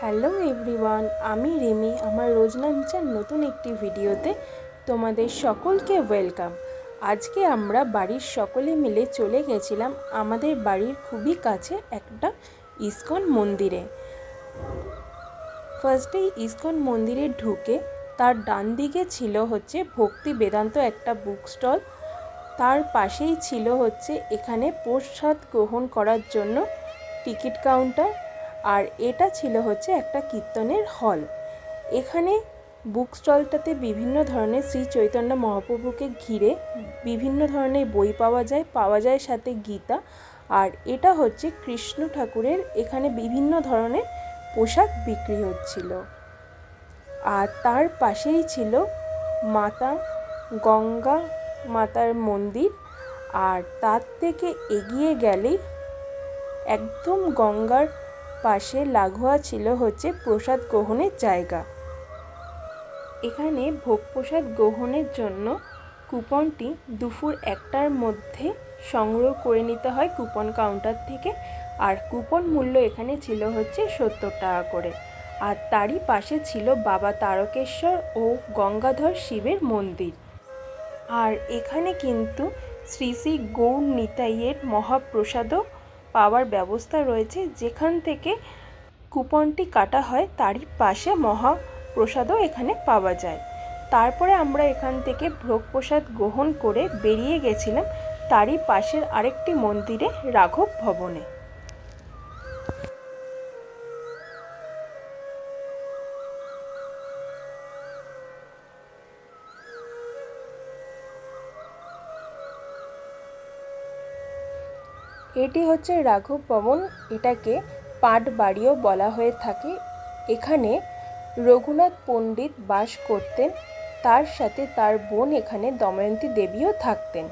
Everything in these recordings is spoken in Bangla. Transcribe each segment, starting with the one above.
হ্যালো এভরিওয়ান, আমি রিমি। আমার রোজনামচার নতুন একটি ভিডিওতে তোমাদের সকলকে ওয়েলকাম। আজকে আমরা বাড়ির সকলে মিলে চলে গেছিলাম আমাদের বাড়ির খুবই কাছে একটা ইস্কন মন্দিরে। ফার্স্টেই ইস্কন মন্দিরে ঢুকে তার ডান দিকে ছিল হচ্ছে ভক্তি বেদান্ত একটা বুক স্টল তার পাশেই ছিল হচ্ছে এখানে প্রসাদ গ্রহণ করার জন্য টিকিট কাউন্টার আর এটা ছিল হচ্ছে একটা কীর্তনের হল। এখানে বুক স্টলটাতে বিভিন্ন ধরনের শ্রী চৈতন্য মহাপ্রভুকে ঘিরে বিভিন্ন ধরনের বই পাওয়া যায় পাওয়া যায় সাথে গীতা। আর এটা হচ্ছে কৃষ্ণ ঠাকুরের এখানে বিভিন্ন ধরনের পোশাক বিক্রি হচ্ছিল। আর তার পাশেই ছিল মাতা গঙ্গা মাতার মন্দির। আর তার থেকে এগিয়ে গেলেই একদম গঙ্গার পাশে লাগোয়া ছিল হচ্ছে প্রসাদ গ্রহণের জায়গা। এখানে ভোগ প্রসাদ গ্রহণের জন্য কুপনটি দুপুর একটার মধ্যে সংগ্রহ করে নিতে হয় কুপন কাউন্টার থেকে। আর কুপন মূল্য এখানে ছিল হচ্ছে সত্তর টাকা করে। আর তারই পাশে ছিল বাবা তারকেশ্বর ও গঙ্গাধর শিবের মন্দির। আর এখানে কিন্তু শ্রী শ্রী গৌর নিতাইয়ের মহাপ্রসাদও পাওয়ার ব্যবস্থা রয়েছে, যেখান থেকে কুপনটি কাটা হয়, তারই পাশে মহাপ্রসাদও এখানে পাওয়া যায়। তারপরে আমরা এখান থেকে ভোগ প্রসাদ গ্রহণ করে বেরিয়ে গেছিলাম, তারই পাশের আরেকটি মন্দিরে রাঘব ভবনে। এটি হচ্ছে রাঘব ভবন এটাকে পাট বাড়িও বলা হয়ে থাকে। এখানে রঘুনাথ পণ্ডিত বাস করতেন। তার সাথে তার বোন এখানে দময়ন্তী দেবীও থাকতেন।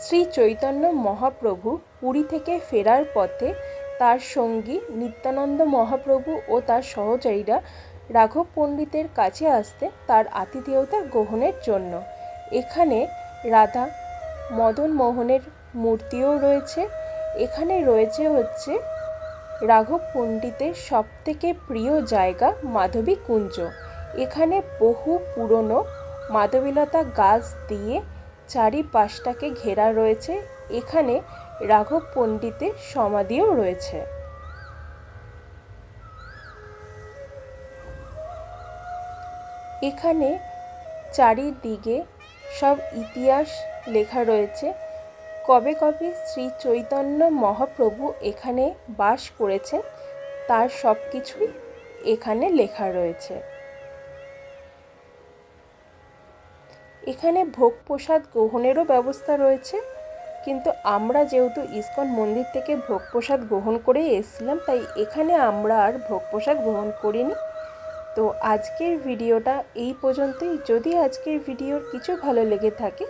শ্রী চৈতন্য মহাপ্রভু পুরী থেকে ফেরার পথে তার সঙ্গী নিত্যানন্দ মহাপ্রভু ও তার সহচারীরা রাঘব পণ্ডিতের কাছে আসতে তার আতিথেয়তা গ্রহণের জন্য। এখানে রাধা মদন মোহনের মূর্তিও রয়েছে। এখানে রয়েছে হচ্ছে রাঘব পণ্ডিতের সবথেকে প্রিয় জায়গা মাধবী কুঞ্জ। এখানে বহু পুরনো মাধবীলতা গাছ দিয়ে চারিপাশটাকে ঘেরা রয়েছে। এখানে রাঘব পণ্ডিতের সমাধিও রয়েছে। এখানে চারিদিকে সব ইতিহাস লেখা রয়েছে। কবে কবে শ্রী চৈতন্য মহাপ্রভু এখানে বাস করেছেন, তার সব কিছুই এখানে লেখা রয়েছে। এখানে ভোগ প্রসাদ গ্রহণেরও ব্যবস্থা রয়েছে, কিন্তু আমরা যেহেতু ইস্কন মন্দির থেকে ভোগ প্রসাদ গ্রহণ করেই এসেছিলাম, তাই এখানে আমরা আর ভোগ প্রসাদ গ্রহণ করিনি। তো আজকের ভিডিওটা এই পর্যন্তই। যদি আজকের ভিডিওর কিছু ভালো লেগে থাকে,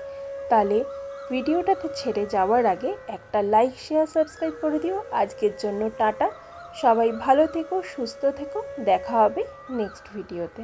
তাহলে ভিডিওটাতে ছেড়ে যাওয়ার আগে একটা লাইক শেয়ার সাবস্ক্রাইব করে দিও। আজকের জন্য টাটা। সবাই ভালো থেকো, সুস্থ থেকো। দেখা হবে নেক্সট ভিডিওতে